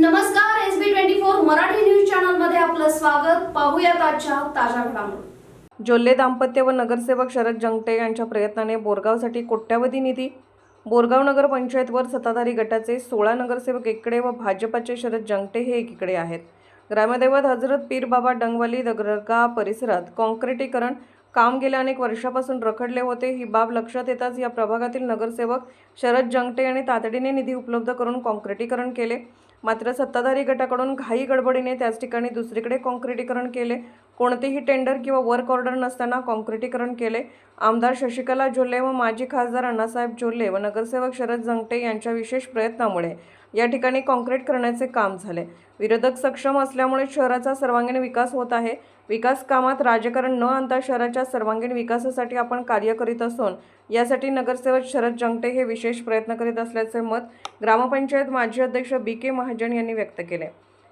नमस्कार S B twenty four Marathi news चॅनलमध्ये आपलं स्वागत. पाहूयात आजच्या ताज्या घडामोडी. जोल्ले दाम्पत्य व नगरसेवक शरद जंगटे यांच्या प्रयत्नाने बोरगावसाठी कोट्यावधी निधी. बोरगाव नगर पंचायतवर सत्ताधारी गटाचे सोळा नगरसेवक एकडे व भाजपाचे शरद जंगटे हे एकीकडे आहेत. ग्रामदैवत हजरत पीर बाबा डंगवाली दगरगा परिसरात काँक्रिटीकरण काम गेल्या अनेक वर्षापासून रखडले होते. ही बाब लक्षात येताच या प्रभागातील नगरसेवक शरद जंगटे यांनी तातडीने निधी उपलब्ध करून काँक्रिटीकरण केले. मात्र सत्ताधारी गटाकडून घाई गडबडीने त्याच ठिकाणी दुसरीकडे काँक्रिटीकरण केले. कोणतेही टेंडर किंवा वर्क ऑर्डर नसताना काँक्रिटीकरण केले. आमदार शशिकला जोल्ले व माजी खासदार अण्णासाहेब जोल्ले व नगरसेवक शरद जंगटे यांच्या विशेष प्रयत्नामुळे या ठिकाणी काँक्रीट करण्याचे काम झाले. विरोधक सक्षम असल्यामुळे शहराचा सर्वांगीण विकास होत आहे. विकास कामात राजकारण न आणता शहराच्या सर्वांगीण विकासासाठी आपण कार्य करीत असून यासाठी नगरसेवक शरद जंगटे हे विशेष प्रयत्न करीत असल्याचे मत ग्रामपंचायत माजी अध्यक्ष बी के महाजन यांनी व्यक्त केले.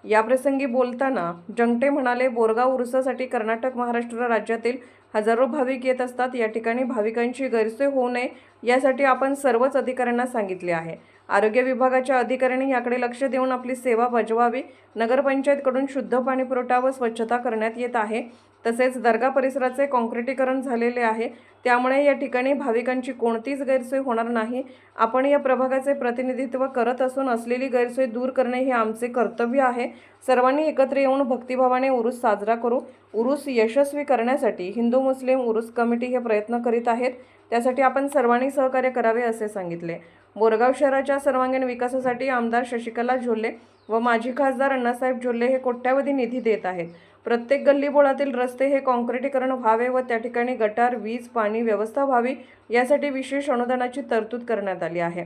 याप्रसंगी बोलताना जंगटे म्हणाले बोरगाव उरुसासाठी कर्नाटक महाराष्ट्र राज्यातील हजारो भाविक येत असतात. या ठिकाणी भाविकांची गैरसोय होऊ नये यासाठी आपण सर्वच अधिकाऱ्यांना सांगितले आहे. आरोग्य विभागाच्या अधिकाऱ्यांनी याकडे लक्ष देऊन आपली सेवा बजवावी. नगरपंचायतकडून शुद्ध पाणी पुरवठा व स्वच्छता करण्यात येत आहे. तसेच दर्गा परिसराचे काँक्रिटीकरण झालेले आहे. त्यामुळे या ठिकाणी भाविकांची कोणतीच गैरसोय होणार नाही. आपण या प्रभागाचे प्रतिनिधित्व करत असून असलेली गैरसोय दूर करणे हे आमचे कर्तव्य आहे. सर्वांनी एकत्र येऊन भक्तिभावाने उरूस साजरा करू. उरूस यशस्वी करण्यासाठी हिंदू मुस्लिम उरूस कमिटी हे प्रयत्न करीत आहेत. त्यासाठी आपण सर्वांनी सहकार्य करावे असे सांगितले. बोरगाव शहराच्या सर्वांगीण विकासासाठी आमदार शशिकला झोल्ले व माजी खासदार अण्णासाहेब झोल्ले हे कोट्यावधी निधी देत आहेत. प्रत्येक गल्लीबोळातील रस्ते हे काँक्रिटीकरण व्हावे व त्या ठिकाणी गटार वीज पाणी व्यवस्था व्हावी यासाठी विशेष अनुदानाची तरतूद करण्यात आली आहे.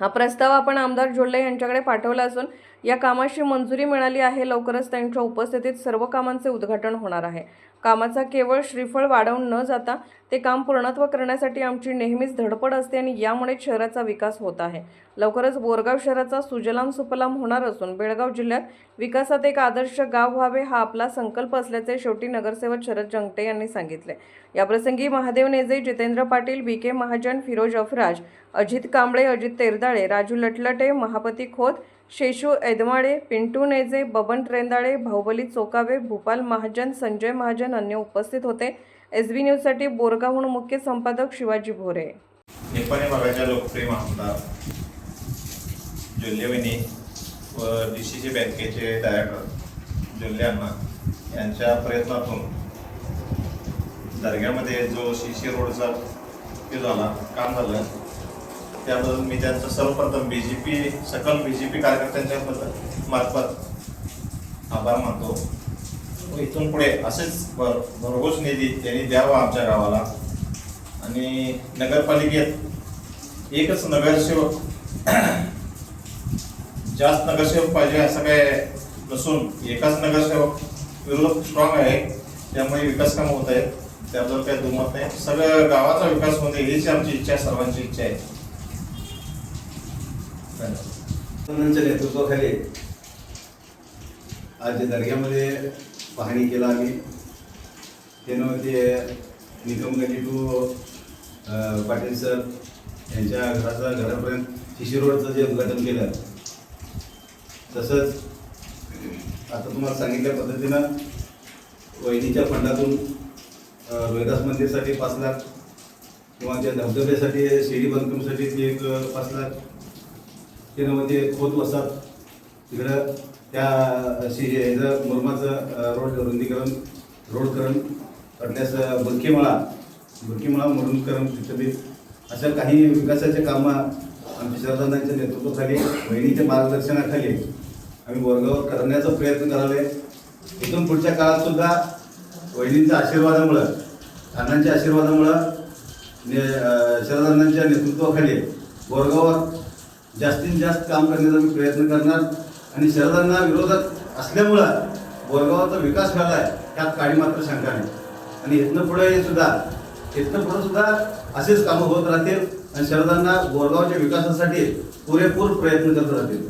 हा प्रस्ताव आपण आमदार झोल्ले यांच्याकडे पाठवला असून या कामाची मंजुरी मिळाली आहे. लवकरच त्यांच्या उपस्थितीत सर्व कामांचे उद्घाटन होणार आहे. कामाचा केवळ श्रीफळ वाढवून न जाता ते काम पूर्णत्व करण्यासाठी आमची नेहमीच धडपड असते आणि यामुळे शहराचा विकास होत आहे. लवकरच बोरगाव शहराचा सुजलाम सुफलाम होणार असून बेळगाव जिल्ह्यात विकासात एक आदर्श गाव व्हावे हा आपला संकल्प असल्याचे शेवटी नगरसेवक शरद जंगटे यांनी सांगितले. याप्रसंगी महादेव नेजे जितेंद्र पाटील बी के महाजन फिरोज अफराज अजित कांबळे अजित तेरदाळे राजू लटलटे महापती खोत शेषू एदमाळे पिंटू नेजे बबन ट्रेंदाळे बाहुबली चोकावे भूपाल महाजन संजय महाजन अन्य उपस्थित होते. एस बी न्यूजसाठी बोरगावहून मुख्य संपादक शिवाजी भोरे. निपाणी भागाच्या लोकप्रिय आमदार जोल्लेवहिनी व डी सी सी बँकेचे डायरेक्टर जुल्ल्यांना अण्णा यांच्या प्रयत्नातून दर्ग्यामध्ये जो सी सी रोडचा हे झाला काम झालं त्याबद्दल मी त्यांचं सर्वप्रथम बी जे पी सकल बी जे पी कार्यकर्त्यांच्या मार्फत आभार मानतो. इथून पुढे असेच भर भरघोस निधी त्यांनी द्यावा आमच्या गावाला. आणि नगरपालिकेत एकच नगरसेवक जास्त नगरसेवक पाहिजे असं काय नसून एकाच नगरसेवक विरोध स्ट्रॉंग आहे. त्यामुळे विकास कामं होत आहेत. त्याबद्दल काही दुमत नाही. सगळं गावाचा विकास होते हीच आमची इच्छा सर्वांची इच्छा आहे. नेतृत्वाखाली आज दर्ग्यामध्ये पाहणी केला आम्ही. त्यानं ते निकम टू पाटील सर यांच्या घराचा घरापर्यंत शिशी रोडचं जे उद्घाटन केलं. तसंच आता तुम्हाला सांगितल्या पद्धतीनं वहिनीच्या फंडातून रोहिदास मंदिरसाठी पाच लाख किंवा त्या धबधब्यासाठी शिडी बांधकामसाठी ते एक पाच लाख. त्यामध्ये म्हणजे खोत वसात तिकडं त्या शि ह्याचं मुरमाचं रोड रुंदीकरण रोडकरण करण्यास बुरकीमळा बुरकीमळा मुरुंदकरण तिथं बी अशा काही विकासाच्या कामं आमच्या शरदांच्या नेतृत्वाखाली बहिणीच्या मार्गदर्शनाखाली आम्ही बोरगाव करण्याचा प्रयत्न करावे. इथून पुढच्या काळात सुद्धा वहिनींच्या आशीर्वादामुळं अण्णांच्या आशीर्वादामुळं ने शरदांच्या नेतृत्वाखाली बोरगावात जास्तीत जास्त काम करण्याचा मी प्रयत्न करणार. आणि शरदांना विरोधात असल्यामुळं बोरगावाचा विकास झाला आहे त्यात काही मात्र शंका नाही. आणि इथनं पुढे सुद्धा इथनं पुढे सुद्धा असेच कामं होत राहतील आणि शरदांना बोरगावच्या विकासासाठी पुरेपूर प्रयत्न करत राहतील.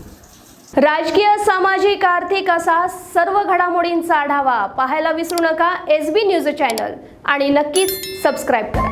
राजकीय सामाजिक आर्थिक असा सर्व घडामोडींचा आढावा पाहायला विसरू नका. S B news channel. आणि नक्कीच सबस्क्राईब करा.